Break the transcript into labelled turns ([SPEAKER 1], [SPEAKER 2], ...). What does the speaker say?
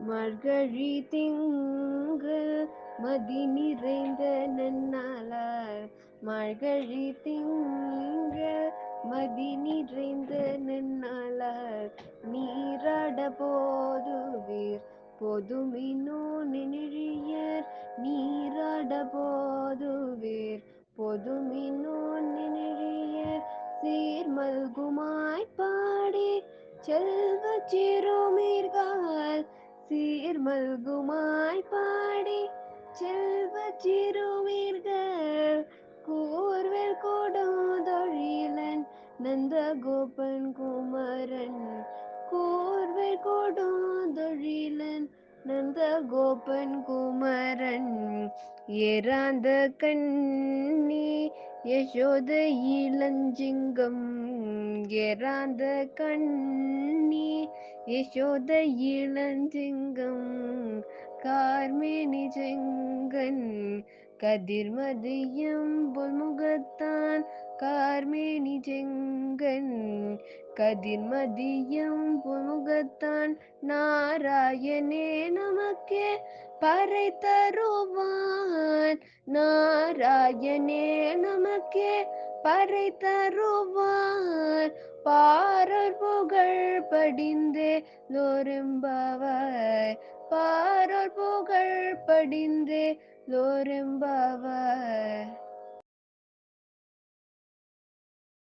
[SPEAKER 1] மார்கழி திங்கள் மதி நிறைந்த நன்னாளார் மார்கழி திங்கள் மதி நிறைந்த நன்னாளார் நீராட போதுவீர் பொதுமினோ நினிழியர். நீராட போதுவீர் பொதுமினோ நினிழியர். சீர்மல்குமாய் பாடி செல்வ சிறுமீர்கள். சீர் மல்குமாய் பாடி செல்வ சிறுவீர்கள். கூர்வேல் கொடுந்தொழிலன் நந்த கோபன் குமரன். கூர்வேல் கொடுந்தொழிலன் நந்த கோபன் குமரன் ஏறாந்த கண்ணி யசோத இளஞ்சிங்கம் ஏறாந்த கண்ணி யசோத இளஞ்சிங்கம் கார்மேனி செங்கன் கதிர்மதியம் பொன்முகத்தான் கார்மேனி செங்கன் கதிர்மதியம் புமுகத்தான் நாராயணே நமக்கே பறை தருவான். நாராயணே நமக்கே பறை தருவான். பாரர் புகழ் படிந்தே லோரெம்பாவாய் பாரர் புகழ் படிந்தே லோரெம்பாவாய்